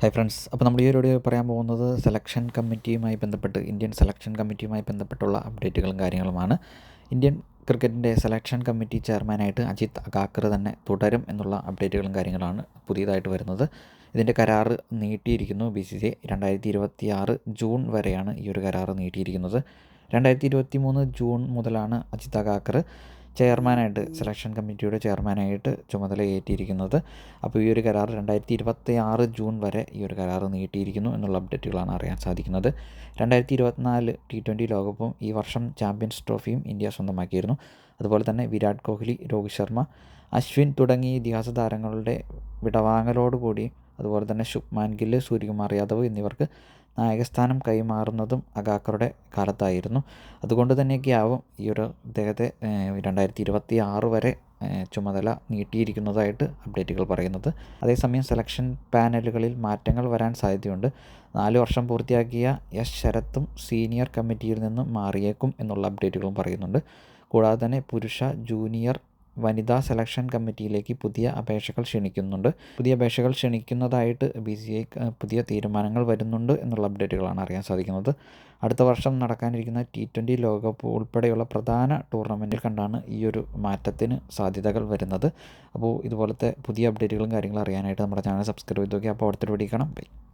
Hi friends അപ്പോൾ നമ്മൾ ഈ ഒരു വീഡിയോ പറയാൻ പോകുന്നത് സെലക്ഷൻ കമ്മിറ്റിയുമായി ബന്ധപ്പെട്ട് ഇന്ത്യൻ സെലക്ഷൻ കമ്മിറ്റിയുമായി ബന്ധപ്പെട്ടുള്ള അപ്ഡേറ്റുകളും കാര്യങ്ങളുമാണ്. ഇന്ത്യൻ ക്രിക്കറ്റിന്റെ സെലക്ഷൻ കമ്മിറ്റി ചെയർമാനായിട്ട് അജിത് അഗാക്കർ തന്നെ തുടരും എന്നുള്ള അപ്ഡേറ്റുകളും കാര്യങ്ങളാണ് പുതിയതായിട്ട് വരുന്നത്. ഇതിന്റെ കരാറ് നീട്ടിയിരിക്കുന്നു ബി സി സി രണ്ടായിരത്തി ഇരുപത്തി ആറ് ജൂൺ വരെയാണ് ഈ ഒരു കരാറ് നീട്ടിയിരിക്കുന്നത്. രണ്ടായിരത്തി ഇരുപത്തി മൂന്ന് ജൂൺ മുതലാണ് അജിത് അഗാക്കർ ചെയർമാനായിട്ട് സെലക്ഷൻ കമ്മിറ്റിയുടെ ചെയർമാനായിട്ട് ചുമതല ഏറ്റിയിരിക്കുന്നത് അപ്പോൾ ഈ ഒരു കരാർ രണ്ടായിരത്തി ഇരുപത്തി ആറ് ജൂൺ വരെ ഈ ഒരു കരാർ നീട്ടിയിരിക്കുന്നു എന്നുള്ള അപ്ഡേറ്റുകളാണ് അറിയാൻ സാധിക്കുന്നത്. രണ്ടായിരത്തി ഇരുപത്തിനാല് ടി ട്വന്റി ലോകകപ്പും ഈ വർഷം ചാമ്പ്യൻസ് ട്രോഫിയും ഇന്ത്യ സ്വന്തമാക്കിയിരുന്നു. അതുപോലെ തന്നെ വിരാട് കോഹ്ലി രോഹിത് ശർമ്മ അശ്വിൻ തുടങ്ങിയ ഇതിഹാസ താരങ്ങളുടെ വിടവാങ്ങലോടുകൂടി അതുപോലെ തന്നെ ശുഭ്മാൻ ഗില്ല് സൂര്യകുമാർ യാദവ് എന്നിവർക്ക് നായകസ്ഥാനം കൈമാറുന്നതും അഗാക്കറുടെ കാലത്തായിരുന്നു. അതുകൊണ്ട് തന്നെയൊക്കെയാവും ഈ ഒരു അദ്ദേഹത്തെ രണ്ടായിരത്തി ഇരുപത്തി ആറ് വരെ ചുമതല നീട്ടിയിരിക്കുന്നതായിട്ട് അപ്ഡേറ്റുകൾ പറയുന്നത്. അതേസമയം സെലക്ഷൻ പാനലുകളിൽ മാറ്റങ്ങൾ വരാൻ സാധ്യതയുണ്ട്. നാല് വർഷം പൂർത്തിയാക്കിയ എസ് ശരത്തും സീനിയർ കമ്മിറ്റിയിൽ നിന്നും മാറിയേക്കും എന്നുള്ള അപ്ഡേറ്റുകളും പറയുന്നുണ്ട്. കൂടാതെ തന്നെ പുരുഷ ജൂനിയർ വനിതാ സെലക്ഷൻ കമ്മിറ്റിയിലേക്ക് പുതിയ അപേക്ഷകൾ ക്ഷണിക്കുന്നുണ്ട്. പുതിയ അപേക്ഷകൾ ക്ഷണിക്കുന്നതായിട്ട് ബി സി ഐ പുതിയ തീരുമാനങ്ങൾ വരുന്നുണ്ട് എന്നുള്ള അപ്ഡേറ്റുകളാണ് അറിയാൻ സാധിക്കുന്നത്. അടുത്ത വർഷം നടക്കാനിരിക്കുന്ന ടി ട്വന്റി ലോകകപ്പ് ഉൾപ്പെടെയുള്ള പ്രധാന ടൂർണമെന്റിൽ കണ്ടാണ് ഈ ഒരു മാറ്റത്തിന് സാധ്യതകൾ വരുന്നത്. അപ്പോൾ ഇതുപോലത്തെ പുതിയ അപ്ഡേറ്റുകളും കാര്യങ്ങളും അറിയാനായിട്ട് നമ്മുടെ ചാനൽ സബ്സ്ക്രൈബ് ചെയ്ത് നോക്കി അപ്പോൾ അടുത്തൊരു പഠിക്കണം കാണാം. ബൈ.